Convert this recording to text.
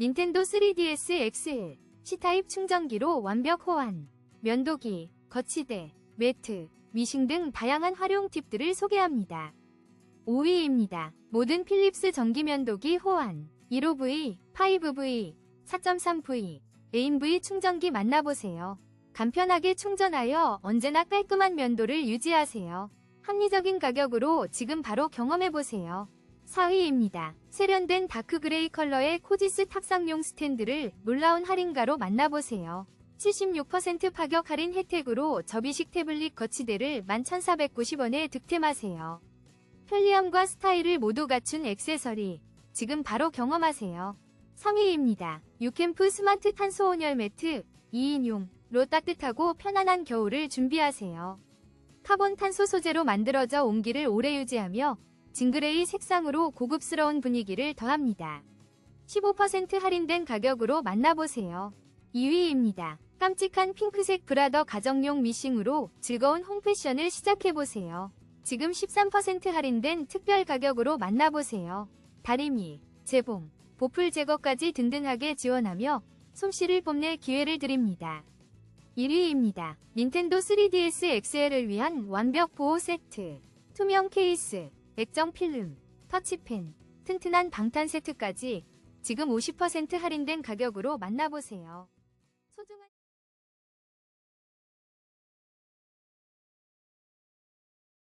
닌텐도 3DS XL C타입 충전기로 완벽 호환, 면도기, 거치대, 매트, 미싱 등 다양한 활용 팁들을 소개합니다. 5위입니다. 모든 필립스 전기 면도기 호환 15V, 5V, 4.3V, AIM-V 충전기 만나보세요. 간편하게 충전하여 언제나 깔끔한 면도를 유지하세요. 합리적인 가격으로 지금 바로 경험해보세요. 4위입니다. 세련된 다크그레이 컬러의 코지스 탁상용 스탠드를 놀라운 할인가로 만나보세요. 76% 파격 할인 혜택으로 접이식 태블릿 거치대를 11,490원에 득템하세요. 편리함과 스타일을 모두 갖춘 액세서리, 지금 바로 경험하세요. 3위입니다. 유캠프 스마트 탄소 온열 매트 2인용로 따뜻하고 편안한 겨울을 준비하세요. 카본 탄소 소재로 만들어져 온기를 오래 유지하며 징그레이 색상으로 고급스러운 분위기를 더합니다. 15% 할인된 가격으로 만나보세요. 2위입니다. 깜찍한 핑크색 브라더 가정용 미싱으로 즐거운 홈패션을 시작해보세요. 지금 13% 할인된 특별 가격으로 만나보세요. 다리미, 재봉, 보풀 제거까지 든든하게 지원하며 솜씨를 뽐낼 기회를 드립니다. 1위입니다. 닌텐도 3DS XL을 위한 완벽 보호 세트. 투명 케이스, 액정 필름, 터치펜, 튼튼한 방탄 세트까지 지금 50% 할인된 가격으로 만나보세요. 소중한